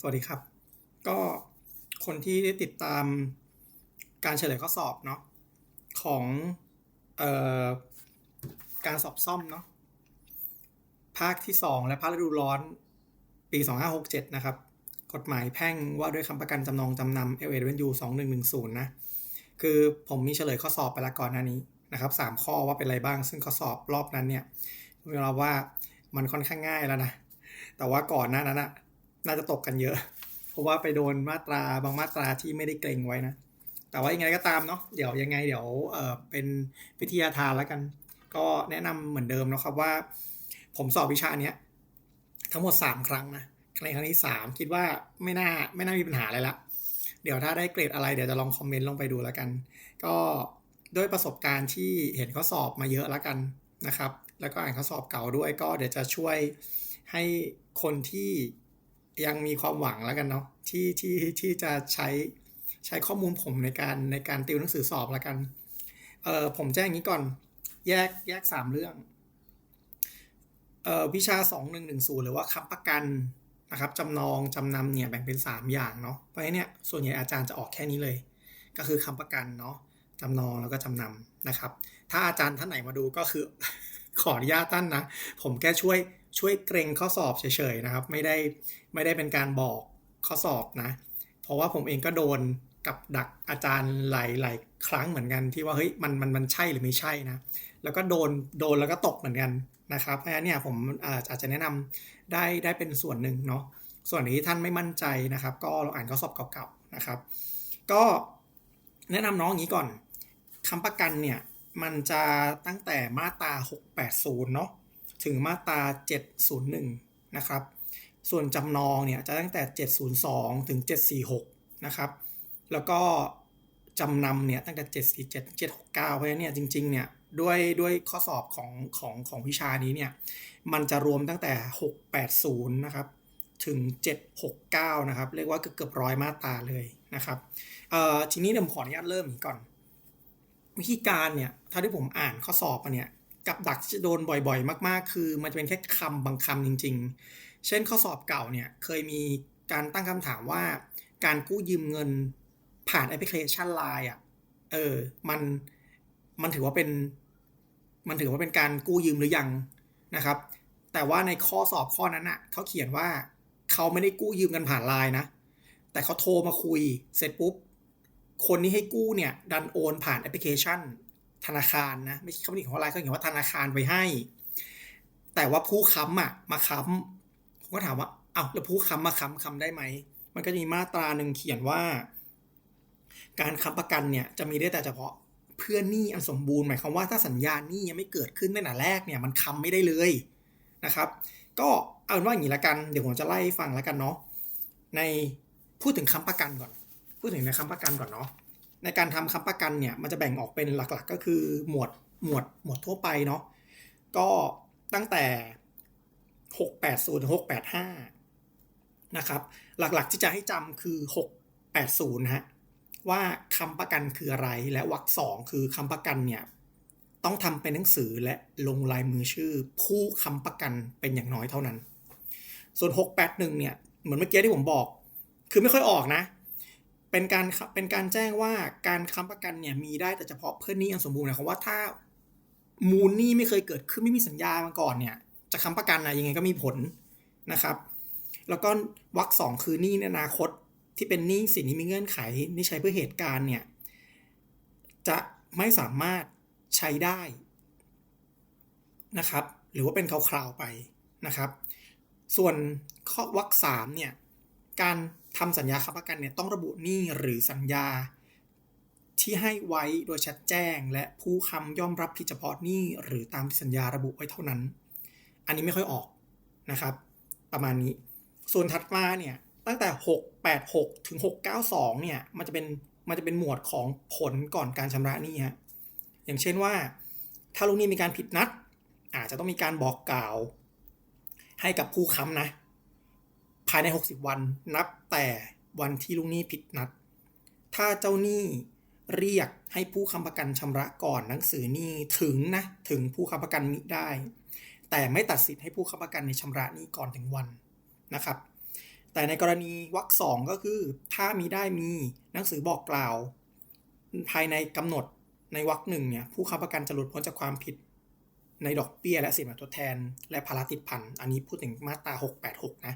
สวัสดีครับ ก็คนที่ได้ติดตามการเฉลยข้อสอบเนาะของเอ่อการสอบซ่อมเนาะภาคที่ 2 และภาคฤดูร้อนปี 2567 นะครับ กฎหมายแพ่งว่าด้วยคำประกันจำนองจำนำ l a w 2110 นะ คือผมมีเฉลยข้อสอบไปแล้วก่อนหน้านี้นะครับ 3 ข้อว่าเป็นอะไรบ้าง ซึ่งข้อสอบรอบนั้นเนี่ยผมยอมรับว่ามันค่อนข้างง่ายแล้วนะ แต่ว่าก่อนหน้านั้นอะ น่าจะตกกันเยอะ เพราะว่าไปโดนมาตราบางมาตราที่ไม่ได้เกรงไว้นะ แต่ว่ายังไงก็ตามเนาะเดี๋ยวยังไงเดี๋ยวเออเป็นวิทยาทานแล้วกัน ก็แนะนำเหมือนเดิมนะครับว่า ผมสอบวิชาเนี้ยทั้งหมด 3 ครั้งนะในครั้งที่ 3 คิดว่าไม่น่าไม่น่ามีปัญหาอะไรละเดี๋ยวถ้าได้เกรดอะไรเดี๋ยวจะลองคอมเมนต์ลงไปดูแล้วกัน ก็ด้วยประสบการณ์ที่เห็นข้อสอบมาเยอะแล้วกันนะครับ แล้วก็อ่านข้อสอบเก่าด้วยก็เดี๋ยวจะช่วยให้คนที่ ยังมีความหวังแล้วกันเนาะที่ที่ที่จะใช้ใช้ข้อมูลผมในการในการติวหนังสือสอบแล้วกันเออผมแจ้งอย่างนี้ก่อน แยกแยกสามเรื่องเอ่อวิชา 2110 หรือว่าค้ำประกันนะครับจำนองจำนำเนี่ยแบ่งเป็น 3 อย่างเนาะเพราะฉะนั้นเนี่ยส่วนใหญ่อาจารย์จะออกแค่นี้เลย ก็คือค้ำประกันเนาะจำนองแล้วก็จำนำนะครับ ถ้าอาจารย์ท่านไหนมาดูก็คือ ขออนุญาตท่านนะ ผมแค่ช่วย ช่วยเกรงข้อสอบเฉยๆนะครับ ไม่ได้ไม่ได้เป็นการบอกข้อสอบนะ เพราะว่าผมเองก็โดนกับดักอาจารย์หลายหลายครั้งเหมือนกันที่ว่าเฮ้ยมันมันมันใช่หรือไม่ใช่นะ แล้วก็โดนโดนแล้วก็ตกเหมือนกันนะครับเพราะฉะนั้นเนี่ยผมอาจจะแนะนำได้ได้เป็นส่วนหนึ่งเนาะส่วนที่ท่านไม่มั่นใจนะครับ ก็เราอ่านข้อสอบเก่าๆนะครับ ก็แนะนำน้องอย่างนี้ก่อนคำประกันเนี่ยมันจะตั้งแต่มาตรา680 เนาะ ถึงมาตรา 701 นะครับ ส่วนจำนองเนี่ยจะตั้งแต่ 702 ถึง 746 นะครับ แล้วก็จำนำเนี่ยตั้งแต่ 747 769 เพราะฉะนั้นเนี่ยจริงๆ เนี่ยด้วยด้วยข้อสอบของของของวิชานี้เนี่ยมันจะรวมตั้งแต่ 680 นะครับ ถึง 769 นะครับ เรียกว่าเกือบร้อยมาตราเลยนะครับเอ่อทีนี้เดี๋ยวผมขออนุญาตเริ่มอีกก่อน วิธีการเนี่ยถ้าที่ผมอ่านข้อสอบมาเนี่ย กับดักที่จะโดนบ่อยๆ มากๆ คือมันจะเป็นแค่คำบางคำจริง ๆ เช่นข้อสอบเก่าเนี่ยเคยมีการตั้งคำถามว่า การกู้ยืมเงินผ่านแอปพลิเคชัน Line อะเออมันมันถือว่าเป็น มันถือว่าเป็นการกู้ยืมหรือยังนะครับ แต่ว่าในข้อสอบข้อนั้นอะเขาเขียนว่าเขาไม่ได้กู้ยืมกันผ่านไลน์นะ แต่เขาโทรมาคุยเสร็จปุ๊บคนที่ให้กู้เนี่ยดันโอนผ่านแอปพลิเคชัน ธนาคารนะ ไม่ใช่เขาไม่ได้ของไลน์เขาเขียนว่าธนาคารไปให้ แต่ว่าผู้ค้ำอะมาค้ำผมก็ถามว่าเอ้าแล้วผู้ค้ำมาค้ำค้ำได้ไหม มันก็จะมีมาตราหนึ่งเขียนว่า การค้ำประกันเนี่ยจะมีได้แต่เฉพาะเพื่อหนี้อันสมบูรณ์หมายความว่าถ้าสัญญาหนี้ยังไม่เกิดขึ้นตั้งแต่แรกเนี่ยมันค้ำไม่ได้เลยนะครับ ก็เอาเป็นว่าอย่างนี้ละกันเดี๋ยวผมจะไล่ฟังล้วกันเนาะในพูดถึงค้ำประกันก่อน พูดถึงในค้ำประกันก่อนเนาะ ในการทำค้ำประกันเนี่ยมันจะแบ่งออกเป็นหลักๆ ก็คือหมวดหมวดหมวดทั่วไปเนาะก็ตั้งแต่ 680ถึง685 นะครับ หลักๆที่จะให้จำคือ 680นะฮะ ว่าคำประกันคืออะไรและวรรคสองคือคำประกันเนี่ย ต้องทำเป็นหนังสือและลงลายมือชื่อ ผู้คำประกันเป็นอย่างน้อยเท่านั้น ส่วน 681 เนี่ย เหมือนเมื่อกี้ที่ผมบอก คือไม่ค่อยออกนะ เป็นการเป็นการแจ้งว่าการค้ำประกันเนี่ยมีได้แต่เฉพาะเพื่อนหนี้อันสมบูรณ์นะคำว่าถ้ามูลหนี้ไม่เคยเกิดขึ้นไม่มีสัญญามาก่อนเนี่ยจะค้ำประกันนะยังไงก็มีผลนะครับ แล้วก็วรรคสองคือหนี้ในอนาคตที่เป็นหนี้สินที่มีเงื่อนไขที่ใช้เพื่อเหตุการณ์เนี่ยจะไม่สามารถใช้ได้นะครับ หรือว่าเป็นคราวๆไปนะครับ ส่วนข้อวรรคสามเนี่ยการ ทำสัญญาค้ำประกันเนี่ยต้องระบุหนี้หรือสัญญา ที่ให้ไว้โดยชัดแจ้ง และผู้ค้ำย่อมรับผิดเฉพาะหนี้หรือตามที่สัญญาระบุไว้เท่านั้น อันนี้ไม่ค่อยออกนะครับ ประมาณนี้ ส่วนถัดมาเนี่ยตั้งแต่ 686 ถึง 692 เนี่ย มันจะเป็น มันจะเป็นหมวดของผลก่อนการชำระหนี้ฮะ อย่างเช่นว่า ถ้าลูกหนี้มีการผิดนัด อาจจะต้องมีการบอกกล่าว ให้กับผู้ค้ำนะ ภายใน 60 วันนับแต่วันที่ลูกหนี้ผิดนัด ถ้าเจ้าหนี้เรียกให้ผู้ค้ำประกันชำระก่อนหนังสือหนี้ถึงนะถึงผู้ค้ำประกันมิได้ แต่ไม่ตัดสิทธิ์ให้ผู้ค้ำประกันในชำระหนี้ก่อนถึงวันนะครับ แต่ในกรณีวรรคสองก็คือ ถ้ามีได้มีหนังสือบอกกล่าว ภายในกำหนดในวรรคหนึ่งเนี่ยผู้ค้ำประกันจะหลุดพ้นจากความผิดในดอกเบี้ยและสินไหมทดแทน และภาระติดพันอันนี้พูดถึงมาตรา 686 นะ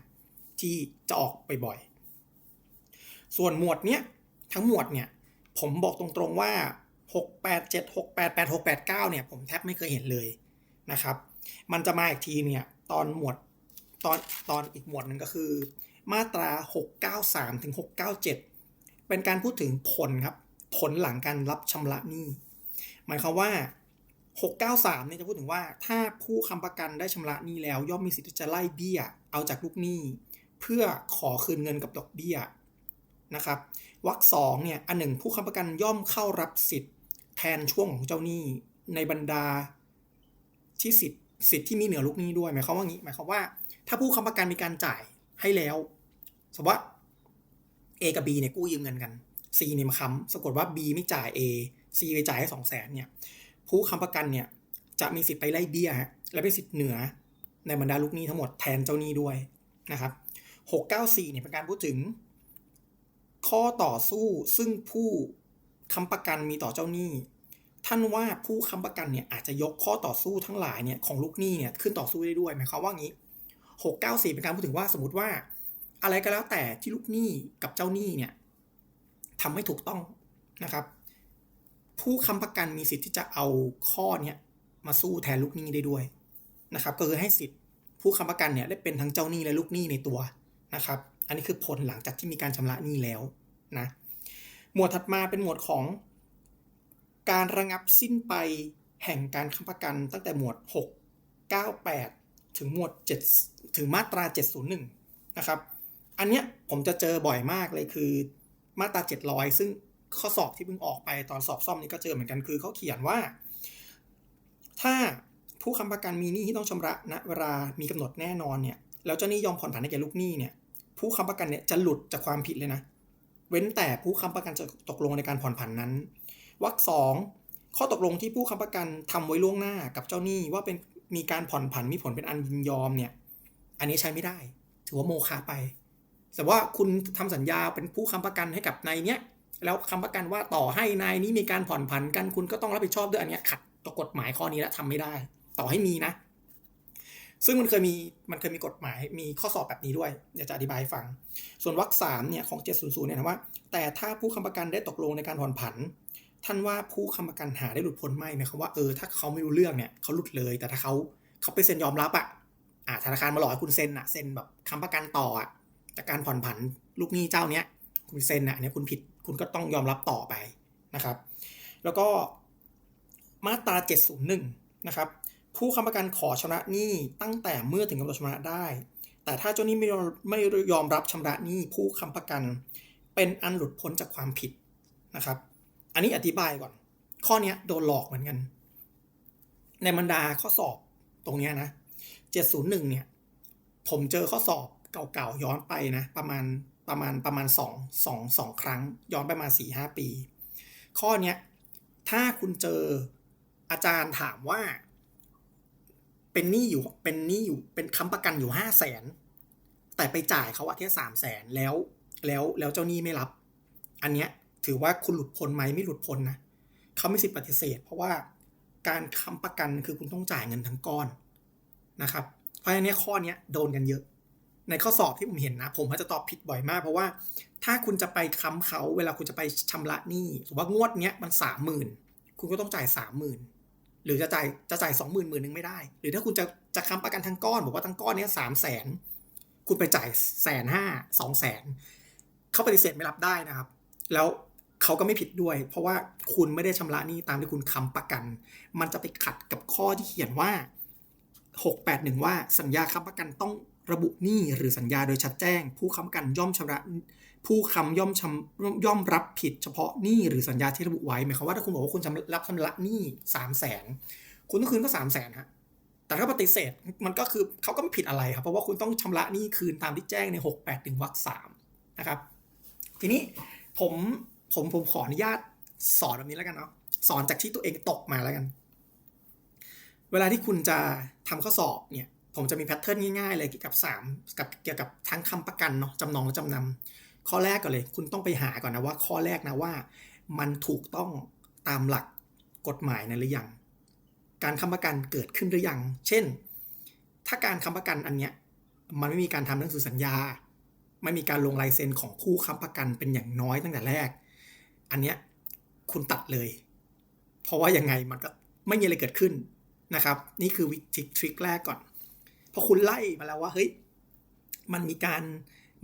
ที่จะออกบ่อยๆส่วนหมวดเนี้ยทั้งหมวดเนี่ยผมบอกตรงๆว่า 687 688 689 เนี่ย ผมแทบไม่เคยเห็นเลยนะครับ มันจะมาอีกทีเนี่ย ตอนหมวดตอนตอนอีกหมวดหนึ่งก็คือ มาตรา 693 ถึง 697 เป็นการพูดถึงผลครับ ผลหลังการรับชำระหนี้ หมายความว่า 693 เนี่ยจะพูดถึงว่า ถ้าผู้ค้ำประกันได้ชำระหนี้แล้ว ย่อมมีสิทธิ์ที่จะไล่เบี้ย เอาจากลูกหนี้ พื่อขอคืนเงินกับดอกเบี้ยนะครับวรรคสองเนี่ยอันหนึ่งผู้ค้ำประกันย่อมเข้ารับสิทธิ์แทนช่วงของเจ้าหนี้ในบรรดาที่สิทธิ์สิทธิ์ที่มีเหนือลูกหนี้ด้วยหมายความว่างี้หมายความว่า ถ้าผู้ค้ำประกันมีการจ่ายให้แล้ว สมมติว่า A กับ B เนี่ยกู้ยืมเงินกัน C เนี่ยมาค้ำสกฏว่า B ไม่จ่าย A C ไปจ่ายให้สองแสนเนี่ยผู้ค้ำประกันเนี่ยจะมีสิทธิ์ไปไล่เบี้ยฮะและเป็นสิทธิ์เหนือในบรรดาลูกหนี้ทั้งหมดแทนเจ้าหนี้ด้วยนะครับ 694เนี่ยเป็นการพูดถึง ข้อต่อสู้ซึ่งผู้ค้ำประกันมีต่อเจ้าหนี้ ท่านว่าผู้ค้ำประกันเนี่ยอาจจะยกข้อต่อสู้ทั้งหลายเนี่ยของลูกหนี้เนี่ยขึ้นต่อสู้ได้ด้วยหมายความว่างี้ 694 เป็นการพูดถึงว่าสมมติว่า อะไรก็แล้วแต่ที่ลูกหนี้กับเจ้าหนี้เนี่ยทำไม่ถูกต้องนะครับ ผู้ค้ำประกันมีสิทธิ์ที่จะเอาข้อเนี้ยมาสู้แทนลูกหนี้ได้ด้วยนะครับ ก็คือให้สิทธิ์ผู้ค้ำประกันเนี่ยได้เป็นทั้งเจ้าหนี้และลูกหนี้ในตัว นะครับ อันนี้คือผลหลังจากที่มีการชำระหนี้แล้วนะหมวดถัดมาเป็นหมวดของ การระงับสิ้นไปแห่งการค้ำประกันตั้งแต่หมวด 6 98 ถึงหมวด 7 ถึงมาตรา 701 นะครับ อันเนี้ยผมจะเจอบ่อยมากเลยคือมาตรา 700 ซึ่งข้อสอบที่เพิ่งออกไปตอนสอบซ่อมนี้ก็เจอเหมือนกันคือเขาเขียนว่า ถ้าผู้ค้ำประกันมีหนี้ที่ต้องชำระณเวลามีกำหนดแน่นอนเนี่ย แล้วเจ้าหนี้ยอมผ่อนผันให้แก่ลูกหนี้เนี่ย ผู้ค้ำประกันเนี่ยจะหลุดจากความผิดเลยนะ เว้นแต่ผู้ค้ำประกันจะตกลงในการผ่อนผันนั้นวรรคสองข้อตกลงที่ผู้ค้ำประกันทำไว้ล่วงหน้ากับเจ้าหนี้ว่าเป็นมีการผ่อนผันมีผลเป็นอันยินยอมเนี่ย อันนี้ใช้ไม่ได้ ถือว่าโมฆะไป แต่ว่าคุณทำสัญญาเป็นผู้ค้ำประกันให้กับนายเนี้ยแล้วค้ำประกันว่าต่อให้นายนี้มีการผ่อนผันกันคุณก็ต้องรับผิดชอบด้วยอันเนี้ยขัดต่อกฎหมายข้อนี้แล้วทำไม่ได้ ต่อให้มีนะ ซึ่งมันเคยมีมันเคยมีกฎหมายมีข้อสอบแบบนี้ด้วยเดี๋ยวจะอธิบายฟัง ส่วนวรรคสามเนี่ยของ 700 เนี่ยนะว่า แต่ถ้าผู้ค้ำประกันได้ตกลงในการผ่อนผัน ท่านว่าผู้ค้ำประกันหาได้หลุดพ้นไหมหมายความว่าเออถ้าเขาไม่รู้เรื่องเนี่ยเขาหลุดเลย แต่ถ้าเขาเขาไปเซ็นยอมรับอะอะธนาคารมาหลอกให้คุณเซ็นอะเซ็นแบบค้ำประกันต่ออะจากการผ่อนผันลูกหนี้เจ้าเนี้ยคุณเซ็นอะเนี่ยคุณผิดคุณก็ต้องยอมรับต่อไปนะครับ แล้วก็มาตรา 701 นะครับ ผู้ค้ำประกันขอชำระหนี้ตั้งแต่เมื่อถึงกำหนดชำระได้ แต่ถ้าเจ้าหนี้ไม่ยอมไม่ยอมรับชำระหนี้ผู้ค้ำประกัน เป็นอันหลุดพ้นจากความผิดนะครับ อันนี้อธิบายก่อน ข้อนี้โดนหลอกเหมือนกัน ในบรรดาข้อสอบตรงนี้นะ 701 เนี่ย ผมเจอข้อสอบเก่าๆย้อนไปนะ ประมาณประมาณประมาณ 2 2 2 ครั้ง ย้อนไปมา4 5 ปี ข้อนี้ถ้าคุณเจออาจารย์ถามว่า เป็นหนี้อยู่เป็นหนี้อยู่เป็นค้ำประกันอยู่ห้าแสนแต่ไปจ่ายเขาอะแค่สามแสนแล้วแล้วแล้วเจ้าหนี้ไม่รับ อันเนี้ยถือว่าคุณหลุดพ้นไหมไม่หลุดพ้นนะเขาไม่สิทธิปฏิเสธ เพราะว่าการค้ำประกันคือคุณต้องจ่ายเงินทั้งก้อนนะครับ เพราะฉะนั้นข้อเนี้ยโดนกันเยอะ ในข้อสอบที่ผมเห็นนะ ผมก็จะตอบผิดบ่อยมาก เพราะว่าถ้าคุณจะไปค้ำเขาเวลาคุณจะไปชำระหนี้สมมติว่างวดเนี้ยมันสามหมื่นคุณก็ต้องจ่ายสามหมื่น หรือจะจ่ายจะจ่ายสองหมื่นหมื่นหนึ่งไม่ได้ หรือถ้าคุณจะจะค้ำประกันทั้งก้อน บอกว่าทั้งก้อนเนี้ยสามแสนคุณไปจ่ายแสนห้าสองแสนเขาปฏิเสธไม่รับได้นะครับ แล้วเขาก็ไม่ผิดด้วย เพราะว่าคุณไม่ได้ชำระหนี้ตามที่คุณค้ำประกัน มันจะไปขัดกับข้อที่เขียนว่า 681 ว่าสัญญาค้ำประกันต้องระบุหนี้หรือสัญญาโดยชัดแจ้ง ผู้ค้ำประกันย่อมชำระ ผู้ค้ำย่อมชำย่อมรับผิดเฉพาะหนี้หรือสัญญาที่ระบุไว้หมายความว่าถ้าคุณบอกว่าคุณจะรับชำระหนี้สามแสนคุณต้องคืนก็สามแสนฮะแต่ถ้าปฏิเสธมันก็คือเขาก็ไม่ผิดอะไรครับเพราะว่าคุณต้องชำระหนี้คืนตามที่แจ้งใน6 8ถึงวรรคสามนะครับ ทีนี้ผมผมผมขออนุญาตสอนแบบนี้แล้วกันเนาะสอนจากที่ตัวเองตกมาแล้วกัน เวลาที่คุณจะทำข้อสอบเนี่ย ผมจะมีแพทเทิร์นง่ายๆเลยเกี่ยวกับสามกับเกี่ยวกับทั้งคำประกันเนาะจำนองและจำนำ ข้อแรกก่อนเลย คุณต้องไปหาก่อนนะว่า ข้อแรกนะว่า มันถูกต้องตามหลักกฎหมายนะหรือยัง การค้ำประกันเกิดขึ้นหรือยัง เช่น ถ้าการค้ำประกันอันเนี้ยมันไม่มีการทำหนังสือสัญญา ไม่มีการลงลายเซ็นของผู้ค้ำประกันเป็นอย่างน้อยตั้งแต่แรก อันเนี้ยคุณตัดเลย เพราะว่ายังไงมันก็ไม่มีอะไรเกิดขึ้นนะครับ นี่คือวิธีทริคแรกก่อนพอคุณไล่มาแล้วว่าเฮ้ยมันมีการ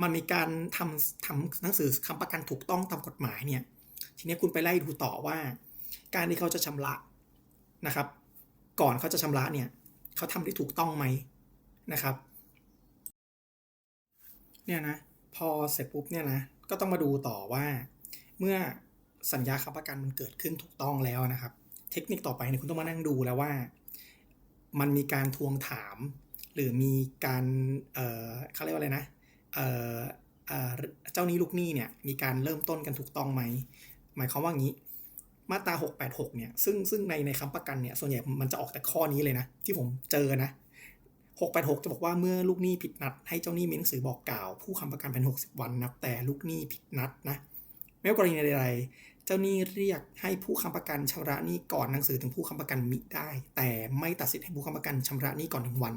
มันมีการทำทำหนังสือคำประกันถูกต้องตามกฎหมายเนี่ย ทีนี้คุณไปไล่ดูต่อว่า การที่เขาจะชำระนะครับ ก่อนเขาจะชำระเนี่ยเขาทำได้ถูกต้องไหมนะครับ เนี่ยนะ พอเสร็จปุ๊บเนี่ยนะ ก็ต้องมาดูต่อว่า เมื่อสัญญาค้ำประกันมันเกิดขึ้นถูกต้องแล้วนะครับ เทคนิคต่อไปเนี่ยคุณต้องมานั่งดูแล้วว่า มันมีการทวงถาม หรือมีการเเขาเรียกว่าอะไรนะ เจ้าหนี้ลูกหนี้เนี่ยมีการเริ่มต้นกันถูกต้องไหม หมายความว่างี้ มาตรา 686 เนี่ย ซึ่งซึ่งในในคำประกันเนี่ย ส่วนใหญ่มันจะออกแต่ข้อนี้เลยนะ ที่ผมเจอนะ 686 จะบอกว่าเมื่อลูกหนี้ผิดนัด ให้เจ้าหนี้มีหนังสือบอกกล่าว ผู้ค้ำประกันเป็น60 วันนับแต่ลูกหนี้ผิดนัดนะไม่ว่ากรณีใดๆ เจ้าหนี้เรียกให้ผู้ค้ำประกันชำระหนี้ก่อนหนังสือถึงผู้ค้ำประกันมิได้ แต่ไม่ตัดสิทธิ์ให้ผู้ค้ำประกันชำระหนี้ก่อนหนึ่งวัน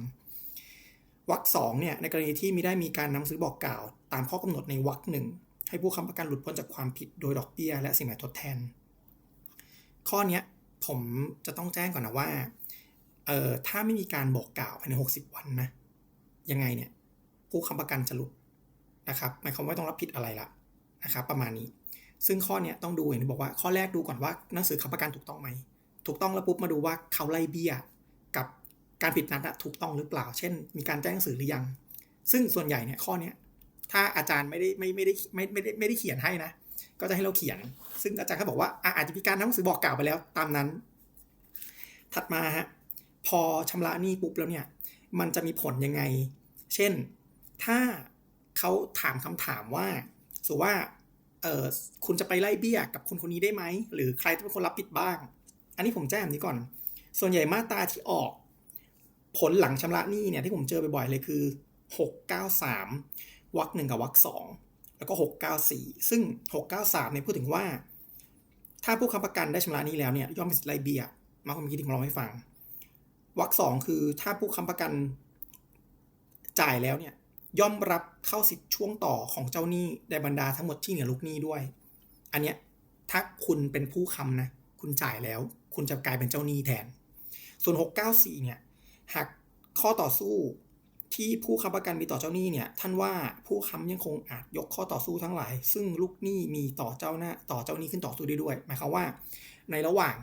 วรรคสองเนี่ยในกรณีที่มิได้มีการนำซื้อบอกกล่าว ตามข้อกำหนดในวรรคหนึ่งให้ผู้ค้ำประกันหลุดพ้นจากความผิดโดยดอกเบี้ย และสิ่งใหม่ทดแทน ข้อเนี้ผมจะต้องแจ้งก่อนนะว่าเอ่อถ้าไม่มีการบอกกล่าวภายใน 60 วันนะยังไงเนี่ยผู้ค้ำประกันจะหลุดนะครับหมายความว่าต้องรับผิดอะไรละนะครับประมาณนี้ ซึ่งข้อเนี้ยต้องดูอย่างที่บอกว่าข้อแรกดูก่อนว่าหนังสือค้ำประกันถูกต้องไหมถูกต้องแล้วปุ๊บมาดูว่าเขาไล่เบี้ยกับ การผิดนัดถูกต้องหรือเปล่า เช่น มีการแจ้งหนังสือหรือยัง ซึ่งส่วนใหญ่เนี่ยข้อเนี้ยถ้าอาจารย์ไม่ได้ไม่ไม่ได้ไม่ไม่ได้ไม่ได้เขียนให้นะ ก็จะให้เราเขียน ซึ่งอาจารย์เขาบอกว่าอาจจะมีการทำหนังสือบอกกล่าวไปแล้วตามนั้น ถัดมาฮะพอชำระหนี้ปุ๊บแล้วเนี่ยมันจะมีผลยังไง เช่น ถ้าเขาถามคำถามว่าสมมติว่าเออคุณจะไปไล่เบี้ยกับคนคนนี้ได้ไหม หรือใครจะเป็นคนรับผิดบ้าง อันนี้ผมแจ้งนี้ก่อน ส่วนใหญ่มาตราที่ออก ผลหลังชำระหนี้เนี่ยที่ผมเจอบ่อยๆเลยคือ 693วรรคหนึ่งกับวรรคสองแล้วก็ 694 ซึ่ง 693เนี่ยพูดถึงว่า ถ้าผู้ค้ำประกันได้ชำระหนี้แล้วเนี่ยย่อมมีสิทธิ์ไล่เบี้ยมาผมคิดถึงลองให้ฟังวรรคสองคือถ้าผู้ค้ำประกันจ่ายแล้วเนี่ยย่อมรับเข้าสิทธิ์ช่วงต่อของเจ้าหนี้ในบรรดาทั้งหมดที่เหนือลูกหนี้ด้วย อันเนี้ยถ้าคุณเป็นผู้ค้ำนะ คุณจ่ายแล้ว คุณจะกลายเป็นเจ้าหนี้แทน ส่วน 694 เนี่ย หากข้อต่อสู้ที่ผู้ค้ำประกันมีต่อเจ้าหนี้เนี่ยท่านว่าผู้ค้ำยังคงอาจยกข้อต่อสู้ทั้งหลาย ซึ่งลูกหนี้มีต่อเจ้าหน้าต่อเจ้าหนี้ขึ้นต่อสู้ได้ด้วย หมายความว่า ในระหว่าง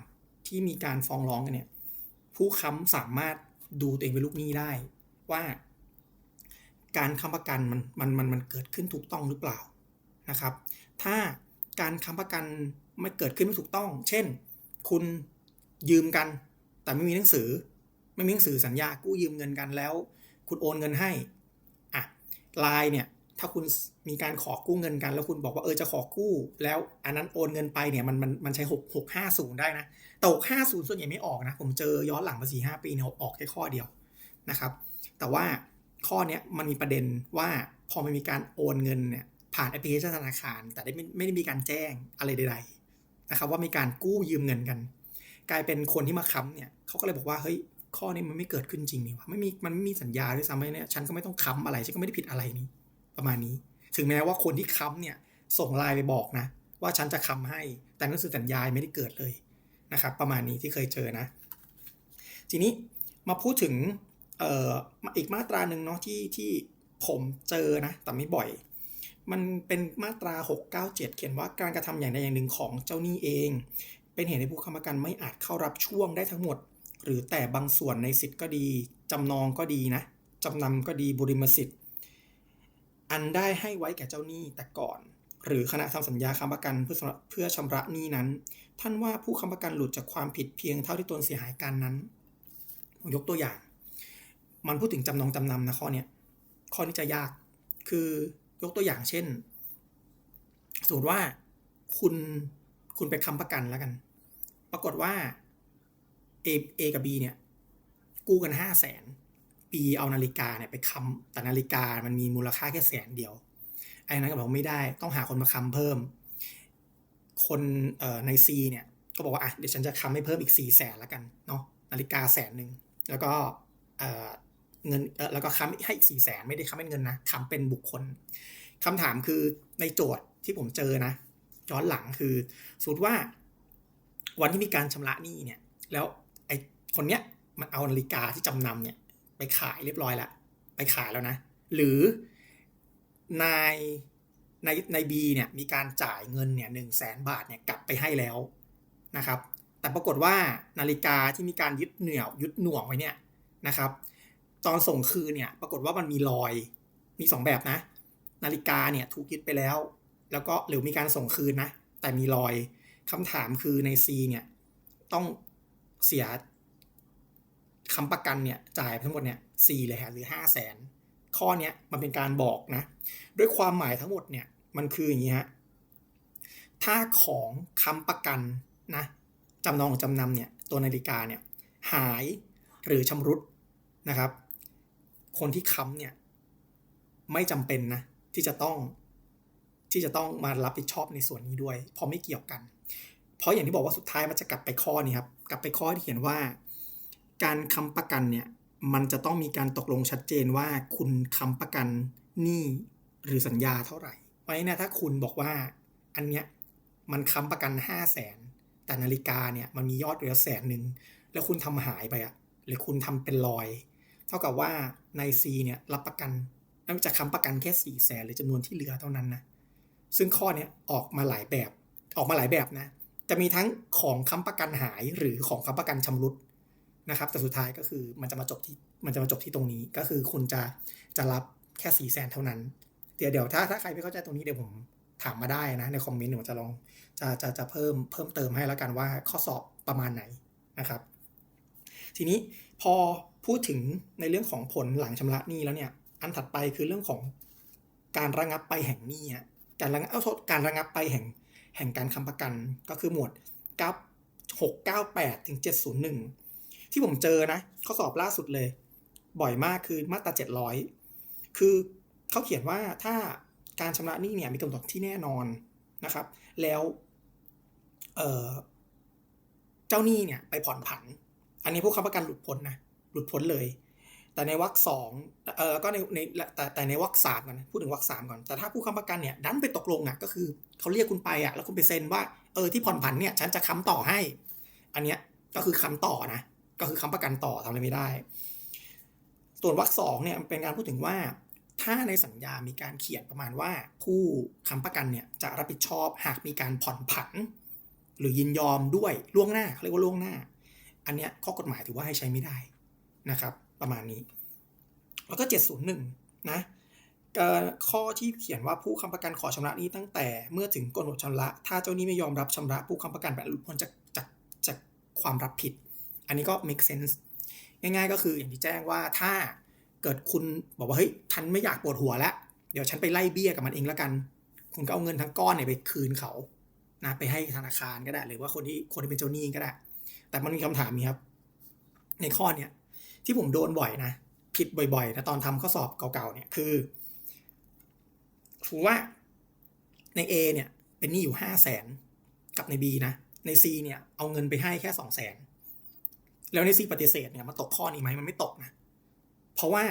ที่มีการฟ้องร้องกันเนี่ยผู้ค้ำสามารถดูตัวเองเป็นลูกหนี้ได้ ว่าการค้ำประกันมันมันมันมันเกิดขึ้นถูกต้องหรือเปล่านะครับ ถ้าการค้ำประกันไม่เกิดขึ้นไม่ถูกต้อง เช่น คุณยืมกันแต่ไม่มีหนังสือ ไม่มีหนังสือสัญญากู้ยืมเงินกันแล้ว คุณโอนเงินให้อะไลน์เนี่ยถ้าคุณมีการขอกู้เงินกัน แล้วคุณบอกว่าเออจะขอกู้ แล้วอันนั้นโอนเงินไปเนี่ยมันมันมันใช้หกหกห้าศูนย์ได้นะแต่หกห้าศูนย์ส่วนใหญ่ไม่ออกนะ ผมเจอย้อนหลังมาสี่ห้าปีเนี่ยออกแค่ข้อเดียวนะครับ แต่ว่าข้อเนี้ยมันมีประเด็นว่าพอมันมีการโอนเงินเนี่ยผ่านแอปพลิเคชันธนาคาร แต่ไม่ไม่ได้มีการแจ้งอะไรใด ๆ นะครับ ว่ามีการกู้ยืมเงินกัน กลายเป็นคนที่มาค้ำเนี่ยเขาก็เลยบอกว่าเฮ้ย ข้อนี้มันไม่เกิดขึ้นจริงนี่วะไม่มีมันไม่มีสัญญาด้วยซ้ำไหมเนี่ยฉันก็ไม่ต้องค้ำอะไรฉันก็ไม่ได้ผิดอะไรนี่ประมาณนี้ ถึงแม้ว่าคนที่ค้ำเนี่ยส่งไลน์ไปบอกนะ ว่าฉันจะค้ำให้ แต่หนังสือสัญญาไม่ได้เกิดเลยนะครับ ประมาณนี้ที่เคยเจอนะ ทีนี้มาพูดถึงเอ่ออีกมาตราหนึ่งเนาะที่ที่ผมเจอนะ แต่ไม่บ่อย มันเป็นมาตรา 697 เขียนว่าการกระทำอย่างใดอย่างหนึ่งของเจ้าหนี้เอง เป็นเหตุให้ผู้ค้ำประกันไม่อาจเข้ารับช่วงได้ทั้งหมด หรือแต่บางส่วนในสิทธิ์ก็ดี จำนองก็ดีนะจำนำก็ดีบุริมสิทธิ์ อันได้ให้ไว้แก่เจ้าหนี้แต่ก่อน หรือขณะทำสัญญาค้ำประกันเพื่อเพื่อชำระหนี้นั้น ท่านว่าผู้ค้ำประกันหลุดจากความผิดเพียงเท่าที่ตนเสียหายการนั้นผมยกตัวอย่าง มันพูดถึงจำนองจำนำนะข้อเนี้ยข้อนี้จะยากคือยกตัวอย่างเช่น สมมติว่าคุณคุณไปค้ำประกันแล้วกัน ปรากฏว่า A A กับ B เนี่ยกู้กันห้าแสนปีเอานาฬิกาเนี่ยไปค้ำแต่นาฬิกามันมีมูลค่าแค่แสนเดียวไอ้นั้นก็บอกไม่ได้ต้องหาคนมาค้ำเพิ่ม คนในซีเนี่ยก็บอกว่าอะเดี๋ยวฉันจะค้ำให้เพิ่มอีกสี่แสนละกันเนาะนาฬิกาแสนหนึ่งแล้วก็เงินแล้วก็ค้ำให้อีกสี่แสนไม่ได้ค้ำเป็นเงินนะค้ำเป็นบุคคลคำถามคือในโจทย์ที่ผมเจอนะย้อนหลังคือสมมติว่าวันที่มีการชำระหนี้เนี่ย แล้ว คนเนี้ยมันเอานาฬิกาที่จำนำเนี่ย ไปขายเรียบร้อยแล้วไปขายแล้วนะ หรือนายในในบีเนี่ยมีการจ่ายเงินเนี่ยหนึ่งแสนบาทเนี่ยกลับไปให้แล้วนะครับ แต่ปรากฏว่านาฬิกาที่มีการยึดเหนี่ยวยึดหน่วงไว้เนี่ยนะครับ ตอนส่งคืนเนี่ยปรากฏว่ามันมีรอยมีสองแบบนะ นาฬิกาเนี่ยถูกยึดไปแล้ว แล้วก็หรือมีการส่งคืนนะ แต่มีรอยคำถามคือใน C เนี่ยต้องเสีย คำประกันเนี่ยจ่ายทั้งหมดเนี่ยสี่เลยฮะหรือห้าแสนข้อเนี้ยมันเป็นการบอกนะด้วยความหมายทั้งหมดเนี่ยมันคืออย่างนี้ฮะถ้าของคำประกันนะจำนองหรือจำนำเนี่ยตัวนาฬิกาเนี่ยหายหรือชำรุดนะครับ คนที่ค้ำเนี่ยไม่จำเป็นนะที่จะต้องที่จะต้องมารับผิดชอบในส่วนนี้ด้วย เพราะไม่เกี่ยวกัน เพราะอย่างที่บอกว่าสุดท้ายมันจะกลับไปข้อนี้ครับ กลับไปข้อที่เขียนว่า การค้ำประกันเนี่ยมันจะต้องมีการตกลงชัดเจนว่าคุณค้ำประกันหนี้หรือสัญญาเท่าไหร่เพราะฉะนั้นถ้าคุณบอกว่าอันเนี้ยมันค้ำประกัน 5 0 0แสนแต่นาฬิกาเนี่ยมันมียอดเหลือแสนหนึ่งแล้วคุณทำหายไปอะหรือคุณทำเป็นรอย เท่ากับว่าใน C เนี่ยรับประกันนั่นจะค้ำประกันแค่4ี่แสนหรือจำนวนที่เหลือเท่านั้นนะซึ่งข้อเนี้ยออกมาหลายแบบออกมาหลายแบบนะ จะมีทั้งของค้ำประกันหายหรือของค้ำประกันชำรุด นะครับ แต่สุดท้ายก็คือมันจะมาจบที่มันจะมาจบที่ตรงนี้ ก็คือคุณจะจะรับแค่สี่แสนเท่านั้น เดี๋ยวเดี๋ยวถ้าถ้าใครไม่เข้าใจตรงนี้เดี๋ยวผมถามมาได้นะ ในคอมเมนต์เดี๋ยวผมจะลองจะจะจะเพิ่มเพิ่มเติมให้แล้วกันว่าข้อสอบประมาณไหนนะครับ ทีนี้พอพูดถึงในเรื่องของผลหลังชำระหนี้แล้วเนี่ย อันถัดไปคือเรื่องของการระงับไปแห่งหนี้การระงับเอาโทษการระงับไปแห่งแห่งการค้ำประกันก็คือหมวด9 698ถึง701 ที่ผมเจอนะข้อสอบล่าสุดเลย บ่อยมากคือมาตรา700คือเขาเขียนว่าถ้าการชำระหนี้เนี่ยมีกำหนดที่แน่นอนนะครับ แล้วเเจ้าหนี้เนี่ยไปผ่อนผัน อันนี้พวกค้ำประกันหลุดพ้นนะหลุดพ้นเลย แต่ในวรรคสองเออก็ในในแต่แต่ในวรรคสามก่อนพูดถึงวรรคสามก่อนแต่ถ้าผู้ค้ำประกันเนี่ยดันไปตกลงอะก็คือเขาเรียกคุณไปอะแล้วคุณไปเซ็นว่าเออที่ผ่อนผันเนี่ยฉันจะค้ำต่อให้ อันเนี้ยก็คือค้ำต่อนะ ก็คือค้ำประกันต่อทำอะไรไม่ได้ ส่วนวรรคสองเนี่ยเป็นการพูดถึงว่า ถ้าในสัญญามีการเขียนประมาณว่า ผู้ค้ำประกันเนี่ยจะรับผิดชอบหากมีการผ่อนผัน หรือยินยอมด้วยล่วงหน้าเขาเรียกว่าล่วงหน้า อันเนี้ยข้อกฎหมายถือว่าให้ใช้ไม่ได้นะครับ ประมาณนี้ แล้วก็ 701 นะข้อที่เขียนว่าผู้ค้ำประกันขอชำระหนี้ตั้งแต่เมื่อถึงกำหนดชำระ ถ้าเจ้าหนี้ไม่ยอมรับชำระผู้ค้ำประกันแบบหลุดพ้นจากจากจากความรับผิด อันนี้ก็ make sense ง่ายๆ ก็คืออย่างที่แจ้งว่าถ้าเกิดคุณบอกว่าเฮ้ยฉันไม่อยากปวดหัวแล้ว เดี๋ยวฉันไปไล่เบี้ยกับมันเองแล้วกัน คุณก็เอาเงินทั้งก้อนเนี่ยไปคืนเขานะไปให้ธนาคารก็ได้ หรือว่าคนที่คนที่เป็นเจ้าหนี้ก็ได้ แต่มันมีคำถามนี้ครับ ในข้อเนี้ยที่ผมโดนบ่อยนะ ผิดบ่อยๆนะตอนทำข้อสอบเก่าๆเนี่ยคือถือว่าใน A เนี่ยเป็นหนี้อยู่ห้าแสนกับใน B นะใน C เนี่ยเอาเงินไปให้แค่สองแสน แล้วใน C ปฏิเสธเนี่ยมันตกข้อนี้ไหมมันไม่ตกนะ เพราะว่า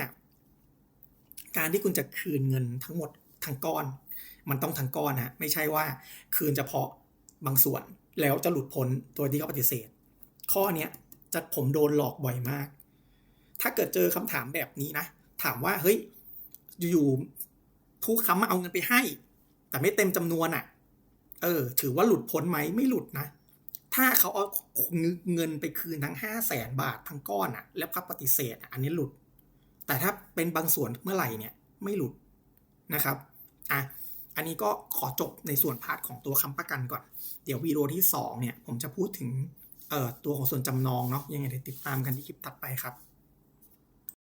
การที่คุณจะคืนเงินทั้งหมดทั้งก้อน มันต้องทั้งก้อนนะไม่ใช่ว่าคืนเฉพาะบางส่วนแล้วจะหลุดพ้นตัวที่เขาปฏิเสธ ข้อเนี้ยจะผมโดนหลอกบ่อยมาก ถ้าเกิดเจอคำถามแบบนี้นะ ถามว่าเฮ้ยอยู่ผู้ค้ำมาเอาเงินไปให้ แต่ไม่เต็มจำนวนอะ เออ ถือว่าหลุดพ้นไหมไม่หลุดนะ ถ้าเขาเอาเงินไปคืนทั้งห้าแสนบาททั้งก้อนอะ แล้วเขาปฏิเสธอันนี้หลุด แต่ถ้าเป็นบางส่วนเมื่อไหร่เนี่ยไม่หลุดนะครับอะอันนี้ก็ขอจบในส่วนพาร์ทของตัวค้ำประกันก่อน เดี๋ยววีดีโอที่ 2 เนี่ย ผมจะพูดถึงเอ่อตัวของส่วนจำนองเนาะยังไงเดี๋ยวติดตามกันที่คลิปถัดไปครับ